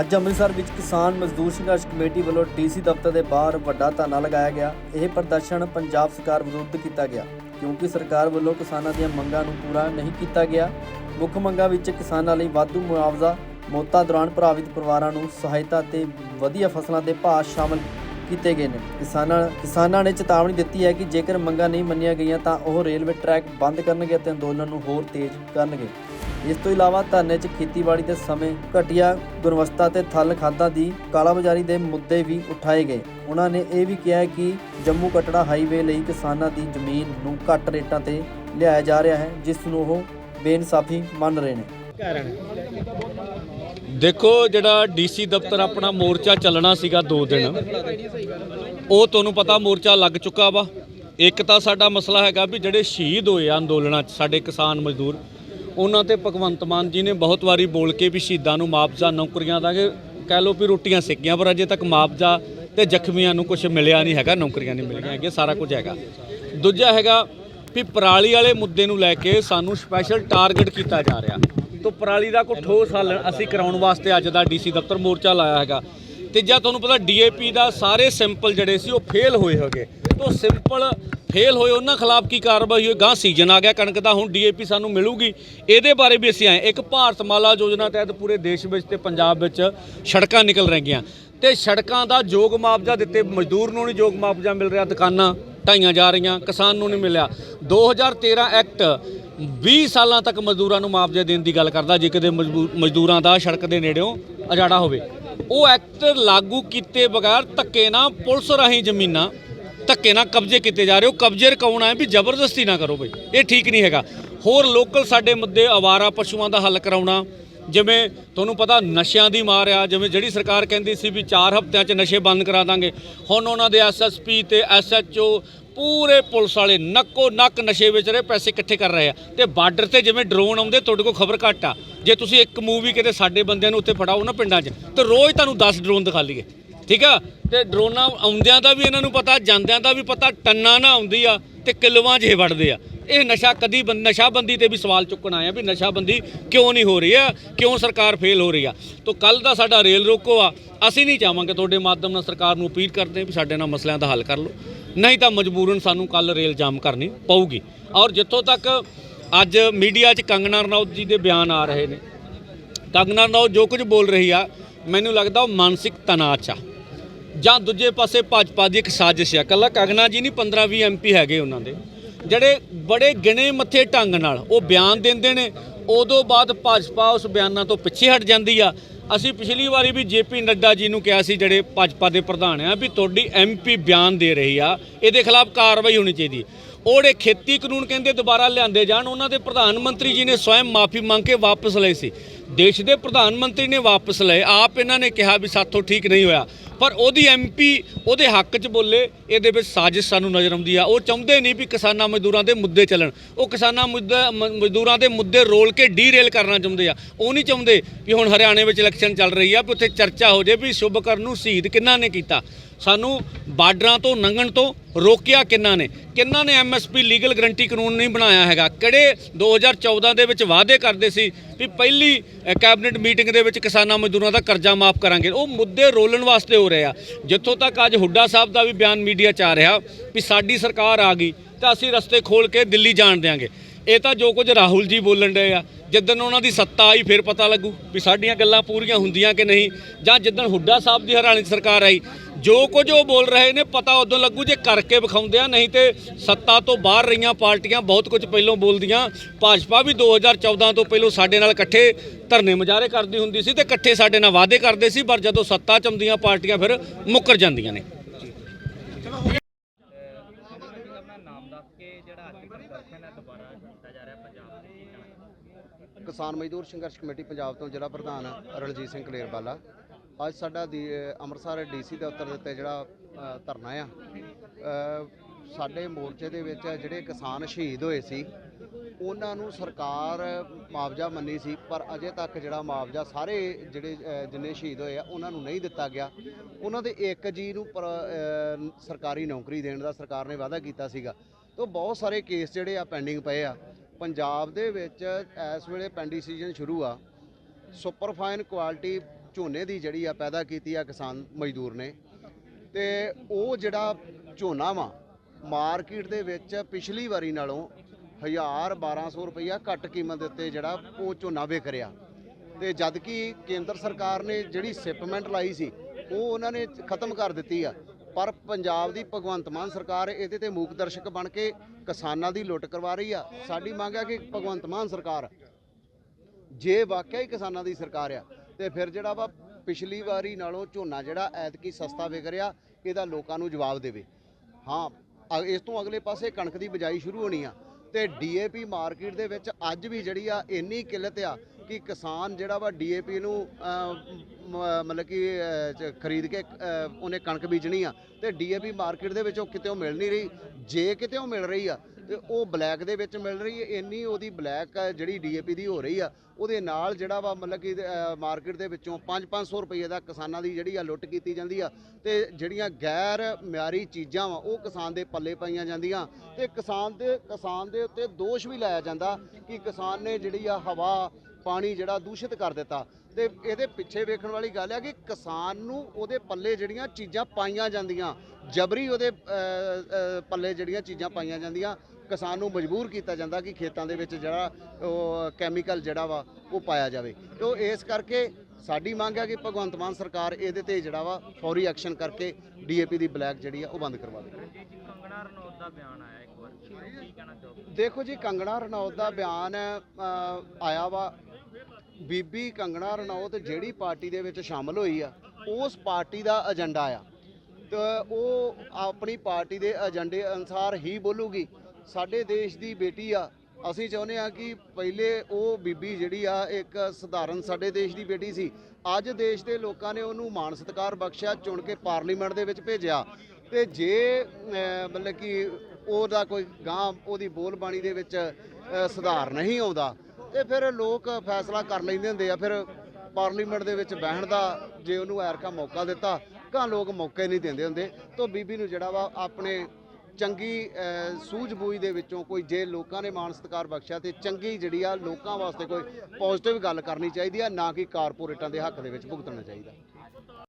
ਅੱਜ ਅੰਮ੍ਰਿਤਸਰ ਵਿੱਚ ਕਿਸਾਨ ਮਜ਼ਦੂਰ ਸੰਘਰਸ਼ ਕਮੇਟੀ ਵੱਲੋਂ ਡੀਸੀ ਦਫ਼ਤਰ ਦੇ ਬਾਹਰ ਵੱਡਾ ਧਰਨਾ ਲਗਾਇਆ ਗਿਆ। ਇਹ ਪ੍ਰਦਰਸ਼ਨ ਪੰਜਾਬ ਸਰਕਾਰ ਵਿਰੁੱਧ ਕੀਤਾ ਗਿਆ, ਕਿਉਂਕਿ ਸਰਕਾਰ ਵੱਲੋਂ ਕਿਸਾਨਾਂ ਦੀਆਂ ਮੰਗਾਂ ਨੂੰ ਪੂਰਾ ਨਹੀਂ ਕੀਤਾ ਗਿਆ। ਮੁੱਖ ਮੰਗਾਂ ਵਿੱਚ ਕਿਸਾਨਾਂ ਲਈ ਵਾਧੂ ਮੁਆਵਜ਼ਾ, ਮੌਤਾਂ ਦੌਰਾਨ ਪ੍ਰਭਾਵਿਤ ਪਰਿਵਾਰਾਂ ਨੂੰ ਸਹਾਇਤਾ ਤੇ ਵਧੀਆ ਫਸਲਾਂ ਦੇ ਭਾਅ ਸ਼ਾਮਲ ਕੀਤੇ ਗਏ ਨੇ। ਕਿਸਾਨਾਂ ਕਿਸਾਨਾਂ ਨੇ ਚੇਤਾਵਨੀ ਦਿੱਤੀ ਹੈ ਕਿ ਜੇਕਰ ਮੰਗਾਂ ਨਹੀਂ ਮੰਨੀਆਂ ਗਈਆਂ ਤਾਂ ਉਹ ਰੇਲਵੇ ਟਰੈਕ ਬੰਦ ਕਰਨਗੇ ਅਤੇ ਅੰਦੋਲਨ ਨੂੰ ਹੋਰ ਤੇਜ਼ ਕਰਨਗੇ। ਇਸ ਤੋਂ ਇਲਾਵਾ ਧਰਨੇ 'ਚ ਖੇਤੀਬਾੜੀ ਦੇ ਸਮੇਂ ਘਟੀਆ ਗੁਣਵੱਤਾ ਤੇ ਥਲ ਖਾਦਾਂ ਦੀ ਕਾਲਾਬਾਜ਼ਾਰੀ ਦੇ ਮੁੱਦੇ ਵੀ ਉਠਾਏ ਗਏ। ਉਹਨਾਂ ਨੇ ਇਹ ਵੀ ਕਿਹਾ ਕਿ ਜੰਮੂ ਕਟੜਾ ਹਾਈਵੇ ਲਈ ਕਿਸਾਨਾਂ ਦੀ ਜ਼ਮੀਨ ਨੂੰ ਘੱਟ ਰੇਟਾਂ ਤੇ ਲਿਆਇਆ ਜਾ ਰਿਹਾ ਹੈ, ਜਿਸ ਨੂੰ ਉਹ ਬੇਇਨਸਾਫੀ ਮੰਨ ਰਹੇ ਨੇ। ਦੇਖੋ, ਜਿਹੜਾ ਡੀਸੀ ਦਫ਼ਤਰ ਆਪਣਾ ਮੋਰਚਾ ਚੱਲਣਾ ਸੀਗਾ 2 ਦਿਨ, ਉਹ ਤੁਹਾਨੂੰ ਪਤਾ ਮੋਰਚਾ ਲੱਗ ਚੁੱਕਾ ਵਾ। ਇੱਕ ਤਾਂ ਸਾਡਾ ਮਸਲਾ ਹੈਗਾ ਵੀ ਜਿਹੜੇ ਸ਼ਹੀਦ ਹੋਏ ਆ ਅੰਦੋਲਨਾਂ 'ਚ, ਸਾਡੇ ਕਿਸਾਨ ਮਜ਼ਦੂਰ ਉਹਨਾਂ ਤੇ ਭਗਵੰਤ ਮਾਨ ਜੀ ਨੇ ਬਹੁਤ ਵਾਰੀ ਬੋਲ ਕੇ ਵੀ ਸ਼ਹੀਦਾਂ ਨੂੰ ਮੁਆਵਜ਼ਾ ਨੌਕਰੀਆਂ ਦਾ ਕਿ ਕਹਿ ਲਓ ਵੀ ਰੋਟੀਆਂ ਸਿੱਕੀਆਂ ਪਰ ਅਜੇ ਤੱਕ ਮੁਆਵਜ਼ਾ ਤੇ ਜ਼ਖਮੀਆਂ ਨੂੰ ਕੁਝ ਮਿਲਿਆ ਨਹੀਂ ਹੈਗਾ, ਨੌਕਰੀਆਂ ਨਹੀਂ ਮਿਲੀਆਂ ਹੈਗੀਆਂ, ਸਾਰਾ ਕੁਝ ਹੈਗਾ। ਦੂਜਾ ਹੈਗਾ ਵੀ ਪਰਾਲੀ ਵਾਲੇ ਮੁੱਦੇ ਨੂੰ ਲੈ ਕੇ ਸਾਨੂੰ ਸਪੈਸ਼ਲ ਟਾਰਗੇਟ ਕੀਤਾ ਜਾ ਰਿਹਾ। ਤੋਂ ਪਰਾਲੀ ਦਾ ਕੋਈ ਠੋਸ ਹੱਲ ਅਸੀਂ ਕਰਾਉਣ ਵਾਸਤੇ ਅੱਜ ਦਾ ਡੀਸੀ ਦਫ਼ਤਰ ਮੋਰਚਾ ਲਾਇਆ ਹੈਗਾ। ਤੀਜਾ ਤੁਹਾਨੂੰ ਪਤਾ ਡੀਏਪੀ ਦਾ ਸਾਰੇ ਸਿੰਪਲ ਜਿਹੜੇ ਸੀ ਉਹ ਫੇਲ ਹੋਏ ਹੋਗੇ। ਤੋਂ ਸਿੰਪਲ ਫੇਲ ਹੋਏ ਉਹਨਾਂ ਖਿਲਾਫ ਕੀ ਕਾਰਵਾਈ ਹੋਈ ਗਾਂ ਸੀਜ਼ਨ ਆ ਗਿਆ, ਕਣਕ ਦਾ ਹੁਣ ਡੀਏਪੀ ਸਾਨੂੰ ਮਿਲੂਗੀ। ਇਹਦੇ ਬਾਰੇ ਵੀ ਅਸੀਂ ਆਏ ਇੱਕ ਭਾਰਤ ਮਾਲਾ ਯੋਜਨਾ ਤਹਿਤ ਪੂਰੇ ਦੇਸ਼ ਵਿੱਚ ਤੇ ਪੰਜਾਬ ਵਿੱਚ ਸੜਕਾਂ ਨਿਕਲ ਰਹੀਆਂ। ਤੇ ਸੜਕਾਂ ਦਾ ਯੋਗ ਮੁਆਵਜ਼ਾ ਦਿੱਤੇ, ਮਜ਼ਦੂਰ ਨੂੰ ਨਹੀਂ ਯੋਗ ਮੁਆਵਜ਼ਾ ਮਿਲ ਰਿਹਾ, ਦੁਕਾਨਾਂ ਢਾਈਆਂ ਜਾ ਰਹੀਆਂ, ਕਿਸਾਨ ਨੂੰ ਨਹੀਂ ਮਿਲਿਆ। 2013 ਐਕਟ 20 ਸਾਲਾਂ ਤੱਕ ਮਜ਼ਦੂਰਾਂ ਨੂੰ ਮੁਆਵਜ਼ਾ ਦੇਣ ਦੀ ਗੱਲ ਕਰਦਾ, ਜੇ ਕਿਤੇ ਮਜ਼ਬੂ- ਮਜ਼ਦੂਰਾਂ ਦਾ ਸੜਕ ਦੇ ਨੇੜਿਓਂ ਅਜਾੜਾ ਹੋਵੇ। ਉਹ ਐਕਟ ਲਾਗੂ ਕੀਤੇ ਬਗੈਰ ਧੱਕੇ ਨਾਲ ਪੁਲਿਸ ਰਾਹੀਂ ਜ਼ਮੀਨਾਂ ਧੱਕੇ ਨਾਲ ਕਬਜ਼ੇ ਕੀਤੇ ਜਾ ਰਹੇ ਹੋ। ਕਬਜ਼ੇ ਰਕਾਉਣਾ ਹੈ ਵੀ ਜ਼ਬਰਦਸਤੀ ਨਾ ਕਰੋ ਬਈ। ਇਹ ਠੀਕ ਨਹੀਂ ਹੈਗਾ। ਹੋਰ ਲੋਕਲ ਸਾਡੇ ਮੁੱਦੇ, ਆਵਾਰਾ ਪਸ਼ੂਆਂ ਦਾ ਹੱਲ ਕਰਾਉਣਾ, ਜਿਵੇਂ ਤੁਹਾਨੂੰ ਪਤਾ ਨਸ਼ਿਆਂ ਦੀ ਮਾਰ ਆ, ਜਿਵੇਂ ਜਿਹੜੀ ਸਰਕਾਰ ਕਹਿੰਦੀ ਸੀ ਵੀ 4 ਹਫ਼ਤਿਆਂ 'ਚ ਨਸ਼ੇ ਬੰਦ ਕਰਾ ਦਾਂਗੇ। ਹੁਣ ਉਹਨਾਂ ਦੇ ਐਸਐਸਪੀ ਤੇ ਐਸਐਚਓ ਪੂਰੇ ਪੁਲਿਸ ਵਾਲੇ ਨੱਕੋ ਨੱਕ ਨਸ਼ੇ ਵਿੱਚ ਰਹੇ, ਪੈਸੇ ਇਕੱਠੇ ਕਰ ਰਹੇ ਆ। ਤੇ ਬਾਰਡਰ ਤੇ ਜਿਵੇਂ ਡਰੋਨ ਆਉਂਦੇ, ਤੁਹਾਡੇ ਕੋਲ ਖਬਰ ਘੱਟ ਆ। ਜੇ ਤੁਸੀਂ ਇੱਕ ਮੂਵੀ ਕਿਤੇ ਸਾਡੇ ਬੰਦਿਆਂ ਨੂੰ ਉੱਥੇ ਫੜਾਓ ਨਾ ਪਿੰਡਾਂ 'ਚ, ਤੇ ਰੋਜ਼ ਤੁਹਾਨੂੰ 10 ਡਰੋਨ ਦਿਖਾ ਲਈਏ। ਠੀਕ ਆ? ਤੇ ਡਰੋਨਾਂ ਆਉਂਦਿਆਂ ਦਾ ਵੀ ਇਹਨਾਂ ਨੂੰ ਪਤਾ, ਜਾਂਦਿਆਂ ਦਾ ਵੀ ਪਤਾ, ਟੰਨਾ ਨਾ ਆਉਂਦੀ ਆ ਤੇ ਕਿਲੋਆਂ 'ਚ ਇਹ ਵੜਦੇ ਆ। ਇਹ ਨਸ਼ਾ ਕਦੀ ਬੰਦ ਨਸ਼ਾਬੰਦੀ ਤੇ ਵੀ ਸਵਾਲ ਚੁੱਕਣ ਆਇਆ ਵੀ ਨਸ਼ਾਬੰਦੀ ਕਿਉਂ ਨਹੀਂ ਹੋ ਰਹੀ ਆ? ਕਿਉਂ ਸਰਕਾਰ ਫੇਲ ਹੋ ਰਹੀ ਆ? ਤੋਂ ਕੱਲ ਦਾ ਸਾਡਾ ਰੇਲ ਰੋਕੋ ਆ। ਅਸੀਂ ਨਹੀਂ ਚਾਹਾਂਗੇ ਤੁਹਾਡੇ ਮਾਧਿਅਮ ਨਾਲ ਸਰਕਾਰ ਨੂੰ ਅਪੀਲ ਕਰਦੇ ਵੀ ਸਾਡੇ ਨਾਲ ਮਸਲਿਆਂ ਦਾ ਹੱਲ ਕਰ ਲਓ। ਨਹੀਂ ਤਾਂ ਮਜਬੂਰਨ ਸਾਨੂੰ ਕੱਲ ਰੇਲ ਜਾਮ ਕਰਨੀ ਪਊਗੀ। ਔਰ ਜਿੱਥੋਂ ਤੱਕ ਅੱਜ ਮੀਡੀਆ 'ਚ ਕੰਗਨਾ ਰਣੌਤ ਜੀ ਦੇ ਬਿਆਨ ਆ ਰਹੇ ਨੇ। ਕੰਗਨਾ ਰਣੌਤ ਜੋ ਕੁਝ ਬੋਲ ਰਹੀ ਆ, ਮੈਨੂੰ ਲੱਗਦਾ ਉਹ ਮਾਨਸਿਕ ਤਣਾਅ 'ਚ ਆ। ਜਾਂ ਦੂਜੇ ਪਾਸੇ ਭਾਜਪਾ ਦੀ ਇੱਕ ਸਾਜ਼ਿਸ਼ ਆ। ਕੱਲਾ ਕਗਨਾ ਜੀ ਨਹੀਂ 15 20 ਐਮਪੀ ਹੈਗੇ ਉਹਨਾਂ ਦੇ। ਜਿਹੜੇ ਬੜੇ ਗਿਣੇ ਮੱਥੇ ਢੰਗ ਨਾਲ ਉਹ ਬਿਆਨ ਦਿੰਦੇ ਨੇ, ਉਦੋਂ ਬਾਅਦ ਭਾਜਪਾ ਉਸ ਬਿਆਨਾਂ ਤੋਂ ਪਿੱਛੇ ਹਟ ਜਾਂਦੀ ਆ। ਅਸੀਂ ਪਿਛਲੀ ਵਾਰੀ ਵੀ ਜੇਪੀ ਨੱਡਾ ਜੀ ਨੂੰ ਕਿਹਾ ਸੀ, ਜਿਹੜੇ ਭਾਜਪਾ ਦੇ ਪ੍ਰਧਾਨ ਆ, ਵੀ ਤੁਹਾਡੀ ਐਮਪੀ ਬਿਆਨ ਦੇ ਰਹੀ ਆ, ਇਹਦੇ ਖਿਲਾਫ ਕਾਰਵਾਈ ਹੋਣੀ ਚਾਹੀਦੀ। ਉਹ ਜਿਹੜੇ ਖੇਤੀ ਕਾਨੂੰਨ ਕਹਿੰਦੇ ਦੁਬਾਰਾ ਲਿਆਂਦੇ ਜਾਣ, ਉਹਨਾਂ ਦੇ ਪ੍ਰਧਾਨ ਮੰਤਰੀ ਜੀ ਨੇ ਸਵੈਮ ਮਾਫੀ ਮੰਗ ਕੇ ਵਾਪਸ ਲਏ ਸੀ। ਦੇਸ਼ ਦੇ ਪ੍ਰਧਾਨ ਮੰਤਰੀ ਨੇ ਵਾਪਸ ਲਏ। ਆਪ ਇਹਨਾਂ ਨੇ ਕਿਹਾ ਵੀ ਸਾਥੋਂ ਠੀਕ ਨਹੀਂ ਹੋਇਆ। ਪਰ ਉਹਦੀ ਐਮਪੀ ਉਹਦੇ ਹੱਕ 'ਚ ਬੋਲੇ, ਇਹਦੇ ਵਿੱਚ ਸਾਜ਼ਿਸ਼ ਸਾਨੂੰ ਨਜ਼ਰ ਆਉਂਦੀ ਆ। ਉਹ ਚਾਹੁੰਦੇ ਨਹੀਂ ਵੀ ਕਿਸਾਨਾਂ ਮਜ਼ਦੂਰਾਂ ਦੇ ਮੁੱਦੇ ਚੱਲਣ। ਉਹ ਕਿਸਾਨਾਂ ਮੁੱਦਾ ਮਜ਼ਦੂਰਾਂ ਦੇ ਮੁੱਦੇ ਰੋਲ ਕੇ ਡੀਰੇਲ ਕਰਨਾ ਚਾਹੁੰਦੇ ਆ। ਉਹ ਨਹੀਂ ਚਾਹੁੰਦੇ ਵੀ ਹੁਣ ਹਰਿਆਣੇ ਵਿੱਚ ਇਲੈਕਸ਼ਨ ਚੱਲ ਰਹੀ ਆ, ਵੀ ਉੱਥੇ ਚਰਚਾ ਹੋ ਜੇ ਵੀ ਸ਼ੁਭਕਰਨ ਨੂੰ ਸ਼ਹੀਦ ਕਿੰਨਾ ਨੇ ਕੀਤਾ। ਸਾਨੂੰ ਬਾਰਡਰਾਂ ਤੋਂ ਲੰਘਣ ਤੋਂ ਰੋਕਿਆ ਕਿੰਨਾ ਨੇ? ਕਿੰਨਾ ਨੇ ਐਮਐਸਪੀ ਲੀਗਲ ਗਰੰਟੀ ਕਾਨੂੰਨ ਨਹੀਂ ਬਣਾਇਆ ਹੈਗਾ? ਕਿਹੜੇ 2014 ਦੇ ਵਿੱਚ ਵਾਅਦੇ ਕਰਦੇ ਸੀ ਵੀ ਪਹਿਲੀ ਕੈਬਨਿਟ ਮੀਟਿੰਗ ਦੇ ਵਿੱਚ ਕਿਸਾਨਾਂ ਮਜ਼ਦੂਰਾਂ ਦਾ ਕਰਜ਼ਾ ਮਾਫ ਕਰਾਂਗੇ? ਉਹ ਮੁੱਦੇ ਰੋਲਣ ਵਾਸਤੇ ਹੋ ਰਹੇ ਆ। ਜਿੱਥੋਂ ਤੱਕ ਅੱਜ ਹੁੱਡਾ ਸਾਹਿਬ ਦਾ ਵੀ ਬਿਆਨ ਮੀਡੀਆ 'ਚ ਆ ਰਿਹਾ ਵੀ ਸਾਡੀ ਸਰਕਾਰ ਆ ਗਈ ਤਾਂ ਅਸੀਂ ਰਸਤੇ ਖੋਲ ਕੇ ਦਿੱਲੀ ਜਾਣ ਦਿਆਂਗੇ। ਇਹ ਤਾਂ ਜੋ ਕੁਝ ਰਾਹੁਲ ਜੀ ਬੋਲਣ ਡਏ ਆ, ਜਿੱਦਣ ਉਹਨਾਂ ਦੀ ਸੱਤਾ ਆਈ ਫਿਰ ਪਤਾ ਲੱਗੂ ਵੀ ਸਾਡੀਆਂ ਗੱਲਾਂ ਪੂਰੀਆਂ ਹੁੰਦੀਆਂ ਕਿ ਨਹੀਂ। ਜਾਂ ਜਿੱਦਣ ਹੁੱਡਾ ਸਾਹਿਬ ਦੀ ਹਰਿਆਣੇ ਸਰਕਾਰ ਆਈ ਜੋ ਕੁਝ ਉਹ ਬੋਲ ਰਹੇ ਨੇ, ਪਤਾ ਉਦੋਂ ਲੱਗੂ ਜੇ ਕਰਕੇ ਵਿਖਾਉਂਦੇ ਆ, ਨਹੀਂ ਤੇ ਸੱਤਾ ਤੋਂ ਬਾਹਰ ਰਹੀਆਂ ਪਾਰਟੀਆਂ ਬਹੁਤ ਕੁਝ ਪਹਿਲਾਂ ਬੋਲਦੀਆਂ। ਭਾਜਪਾ ਵੀ 2014 ਤੋਂ ਪਹਿਲਾਂ ਸਾਡੇ ਨਾਲ ਇਕੱਠੇ ਧਰਨੇ ਮੁਜ਼ਾਹਰੇ ਕਰਦੀ ਹੁੰਦੀ ਸੀ ਤੇ ਇਕੱਠੇ ਸਾਡੇ ਨਾਲ ਵਾਅਦੇ ਕਰਦੇ ਸੀ, ਪਰ ਜਦੋਂ ਸੱਤਾ ਚ ਆਉਂਦੀਆਂ ਪਾਰਟੀਆਂ ਫਿਰ ਮੁੱਕਰ ਜਾਂਦੀਆਂ ਨੇ। ਕਿਸਾਨ ਮਜ਼ਦੂਰ ਸੰਘਰਸ਼ ਕਮੇਟੀ ਪੰਜਾਬ ਤੋਂ ਜ਼ਿਲ੍ਹਾ ਪ੍ਰਧਾਨ ਰਣਜੀਤ ਸਿੰਘ ਕਲੇਰਵਾਲਾ। ਅੱਜ ਸਾਡਾ ਦੀ ਅੰਮ੍ਰਿਤਸਰ ਡੀਸੀ ਦੇ ਉੱਤਰ ਦਿੱਤੇ ਜਿਹੜਾ ਧਰਨਾ ਆ। ਸਾਡੇ ਮੋਰਚੇ ਦੇ ਵਿੱਚ ਜਿਹੜੇ ਕਿਸਾਨ ਸ਼ਹੀਦ ਹੋਏ ਸੀ, ਉਹਨਾਂ ਨੂੰ ਸਰਕਾਰ ਮੁਆਵਜ਼ਾ ਮੰਨੀ ਸੀ, ਪਰ ਅਜੇ ਤੱਕ ਜਿਹੜਾ ਮੁਆਵਜ਼ਾ ਸਾਰੇ ਜਿਹੜੇ ਜਿੰਨੇ ਸ਼ਹੀਦ ਹੋਏ ਆ, ਉਹਨਾਂ ਨੂੰ ਨਹੀਂ ਦਿੱਤਾ ਗਿਆ। ਉਹਨਾਂ ਦੇ ਇੱਕ ਜੀ ਨੂੰ ਪਰ- ਸਰਕਾਰੀ ਨੌਕਰੀ ਦੇਣ ਦਾ ਸਰਕਾਰ ਨੇ ਵਾਅਦਾ ਕੀਤਾ ਸੀਗਾ। ਤੋਂ ਬਹੁਤ ਸਾਰੇ ਕੇਸ ਜਿਹੜੇ ਆ ਪੈਂਡਿੰਗ ਪਏ ਆ। ਪੰਜਾਬ ਦੇ ਵਿੱਚ ਇਸ ਵੇਲੇ ਪੈਂਡੀ ਸੀਜ਼ਨ ਸ਼ੁਰੂ ਆ। ਸੁਪਰ ਫਾਈਨ ਕੁਆਲਿਟੀ ਝੋਨੇ ਦੀ ਜਿਹੜੀ ਆ ਪੈਦਾ ਕੀਤੀ ਆ ਕਿਸਾਨ ਮਜ਼ਦੂਰ ਨੇ। ਤੇ ਉਹ ਜਿਹੜਾ ਝੋਨਾ ਵਾ ਮਾਰਕੀਟ ਦੇ ਵਿੱਚ ਪਿਛਲੀ ਵਾਰੀ ਨਾਲੋਂ 1000 1200 ਰੁਪਈਆ ਘੱਟ ਕੀਮਤ ਦੇ ਉੱਤੇ ਜਿਹੜਾ ਉਹ ਝੋਨਾ ਵਿਕ ਰਿਹਾ। ਤੇ ਜਦ ਕਿ ਕੇਂਦਰ ਸਰਕਾਰ ਨੇ ਜਿਹੜੀ ਸਿਪਮੈਂਟ ਲਾਈ ਸੀ, ਉਹ ਉਹਨਾਂ ਨੇ ਖਤਮ ਕਰ ਦਿੱਤੀ ਆ। ਪਰ ਪੰਜਾਬ ਦੀ ਭਗਵੰਤ ਮਾਨ ਸਰਕਾਰ ਇਹਦੇ ਤੇ ਮੂਕ ਦਰਸ਼ਕ ਬਣ ਕੇ ਕਿਸਾਨਾਂ ਦੀ ਲੁੱਟ ਕਰਵਾ ਰਹੀ ਆ। ਸਾਡੀ ਮੰਗ ਆ ਕਿ ਭਗਵੰਤ ਮਾਨ ਸਰਕਾਰ ਜੇ ਵਾਕਿਆ ਹੀ ਕਿਸਾਨਾਂ ਦੀ ਸਰਕਾਰ ਆ ਤੇ ਫਿਰ ਜਿਹੜਾ ਵਾ ਪਿਛਲੀ ਵਾਰੀ ਨਾਲੋਂ ਝੋਨਾ ਜਿਹੜਾ ਐਤਕੀ ਸਸਤਾ ਵਿਕ ਰਿਹਾ ਇਹਦਾ ਲੋਕਾਂ ਨੂੰ ਜਵਾਬ ਦੇਵੇ। ਹਾਂ ਅ- ਇਸ ਤੋਂ ਅਗਲੇ ਪਾਸੇ ਕਣਕ ਦੀ ਬਿਜਾਈ ਸ਼ੁਰੂ ਹੋਣੀ ਆ ਤੇ ਡੀਏਪੀ ਮਾਰਕੀਟ ਦੇ ਵਿੱਚ ਅੱਜ ਵੀ ਜਿਹੜੀ ਆ ਇੰਨੀ ਕਿੱਲਤ ਆ ਕਿ ਕਿਸਾਨ ਜਿਹੜਾ ਵਾ ਡੀਏਪੀ ਨੂੰ ਅ, ਮ- ਮਤਲਬ ਕਿ ਖਰੀਦ ਕੇ ਉਹਨੇ ਕਣਕ ਬੀਜਣੀ ਆ ਤੇ ਡੀਏਪੀ ਮਾਰਕੀਟ ਦੇ ਵਿੱਚ ਉਹ ਕਿਤੇ ਮਿਲ ਨਹੀਂ ਰਹੀ। ਜੇ ਕਿਤੇ ਉਹ ਮਿਲ ਰਹੀ ਆ ਤੇ ਉਹ ਬਲੈਕ ਦੇ ਵਿੱਚ ਮਿਲ ਰਹੀ ਹੈ ਇੰਨੀ ਉਹਦੀ ਬਲੈਕ ਜਿਹੜੀ ਡੀਏਪੀ ਦੀ ਹੋ ਰਹੀ ਆ, ਉਹਦੇ ਨਾਲ ਜਿਹੜਾ ਵਾ ਮਤਲਬ ਕਿ ਮਾਰਕੀਟ ਦੇ ਵਿੱਚੋਂ 5-500 ਰੁਪਏ ਦਾ ਕਿਸਾਨਾਂ ਦੀ ਜਿਹੜੀ ਆ ਲੁੱਟ ਕੀਤੀ ਜਾਂਦੀ ਆ ਤੇ ਜਿਹੜੀਆਂ ਗੈਰ ਮਿਆਰੀ ਚੀਜ਼ਾਂ ਵਾ, ਉਹ ਕਿਸਾਨ ਦੇ ਪੱਲੇ ਪਾਈਆਂ ਜਾਂਦੀਆਂ ਤੇ ਕਿਸਾਨ ਦੇ ਕਿਸਾਨ ਦੇ ਉੱਤੇ ਦੋਸ਼ ਵੀ ਲਾਇਆ ਜਾਂਦਾ ਕਿ ਕਿਸਾਨ ਨੇ ਜਿਹੜੀ ਆ ਹਵਾ ਪਾਣੀ ਜਿਹੜਾ ਦੂਸ਼ਿਤ ਕਰ ਦਿੱਤਾ। ਤੇ ਇਹਦੇ ਪਿੱਛੇ ਵੇਖਣ ਵਾਲੀ ਗੱਲ ਹੈ ਕਿ ਕਿਸਾਨ ਨੂੰ ਉਹਦੇ ਪੱਲੇ ਜਿਹੜੀਆਂ ਚੀਜ਼ਾਂ ਪਾਈਆਂ ਜਾਂਦੀਆਂ। ਜਬਰੀ ਉਹਦੇ ਪੱਲੇ ਜਿਹੜੀਆਂ ਚੀਜ਼ਾਂ ਪਾਈਆਂ ਜਾਂਦੀਆਂ। ਕਿਸਾਨ ਨੂੰ ਮਜਬੂਰ ਕੀਤਾ ਜਾਂਦਾ ਕਿ ਖੇਤਾਂ ਦੇ ਵਿੱਚ ਜਿਹੜਾ ਉਹ ਕੈਮੀਕਲ ਜਿਹੜਾ ਵਾ, ਉਹ ਪਾਇਆ ਜਾਵੇ। ਤੇ ਉਹ ਇਸ ਕਰਕੇ ਸਾਡੀ ਮੰਗ ਹੈ ਕਿ ਭਗਵੰਤ ਮਾਨ ਸਰਕਾਰ ਇਹਦੇ ਤੇ ਜਿਹੜਾ ਵਾ, ਫੌਰੀ ਐਕਸ਼ਨ ਕਰਕੇ ਡੀਏਪੀ ਦੀ ਬਲੈਕ ਜਿਹੜੀ ਆ, ਉਹ ਬੰਦ ਕਰਵਾ ਦੇ। ਰਣੌਤ ਦਾ ਬਿਆਨ ਆਇਆ ਇੱਕ ਵਾਰ। ਕੀ ਕਹਿਣਾ ਚਾਹੋਗੇ? ਦੇਖੋ ਜੀ, ਕੰਗਣਾ ਰਣੌਤ ਦਾ ਬਿਆਨ ਆਇਆ ਵਾ। ਬੀਬੀ ਕੰਗਣਾ ਰਣੌਤ ਜਿਹੜੀ ਪਾਰਟੀ ਦੇ ਵਿੱਚ ਸ਼ਾਮਲ ਹੋਈ ਆ, ਉਸ ਪਾਰਟੀ ਦਾ ਏਜੰਡਾ ਆ। ਤੇ ਉਹ ਆਪਣੀ ਪਾਰਟੀ ਦੇ ਏਜੰਡੇ ਅਨੁਸਾਰ ਹੀ ਬੋਲੂਗੀ, ਸਾਡੇ ਦੇਸ਼ ਦੀ ਬੇਟੀ ਆ ਅਸੀਂ ਚਾਹੁੰਦੇ ਆ ਕਿ ਪਹਿਲੇ ਉਹ ਬੀਬੀ ਜਿਹੜੀ ਆ, ਇੱਕ ਸਧਾਰਨ ਸਾਡੇ ਦੇਸ਼ ਦੀ ਬੇਟੀ ਸੀ, ਅੱਜ ਦੇਸ਼ ਦੇ ਲੋਕਾਂ ਨੇ ਉਹਨੂੰ ਮਾਣ ਸਤਿਕਾਰ ਬਖਸ਼ਿਆ, ਚੁਣ ਕੇ ਪਾਰਲੀਮੈਂਟ ਦੇ ਵਿੱਚ ਭੇਜਿਆ। ਤੇ ਜੇ ਮਤਲਬ ਕਿ ਉਹਦਾ ਕੋਈ ਗਾਂ ਉਹਦੀ ਬੋਲਬਾਣੀ ਦੇ ਵਿੱਚ ਸੁਧਾਰ ਨਹੀਂ ਆਉਂਦਾ, ਤੇ ਫਿਰ ਲੋਕ ਫੈਸਲਾ ਕਰ ਲੈਂਦੇ ਹੁੰਦੇ ਆ। ਫਿਰ ਪਾਰਲੀਮੈਂਟ ਦੇ ਵਿੱਚ ਬਹਿਣ ਦਾ ਜੇ ਉਹਨੂੰ ਐਰਕਾ ਮੌਕਾ ਦਿੱਤਾ, ਤਾਂ ਲੋਕ ਮੌਕੇ ਨਹੀਂ ਦਿੰਦੇ ਹੁੰਦੇ। ਤਾਂ ਬੀਬੀ ਨੂੰ ਜਿਹੜਾ ਵਾ, ਆਪਣੇ ਚੰਗੀ ਸੂਝ-ਬੂਝ ਦੇ ਵਿੱਚੋਂ ਕੋਈ ਜੇ ਲੋਕਾਂ ਨੇ ਮਾਣ ਸਤਿਕਾਰ ਬਖਸ਼ਿਆ ਤੇ ਚੰਗੀ ਜਿਹੜੀ ਆ ਲੋਕਾਂ ਵਾਸਤੇ ਕੋਈ ਪੋਜ਼ਿਟਿਵ ਗੱਲ ਕਰਨੀ ਚਾਹੀਦੀ ਆ, ਨਾ ਕਿ ਕਾਰਪੋਰੇਟਾਂ ਦੇ ਹੱਕ ਦੇ ਵਿੱਚ ਭੁਗਤਣਾ ਚਾਹੀਦਾ।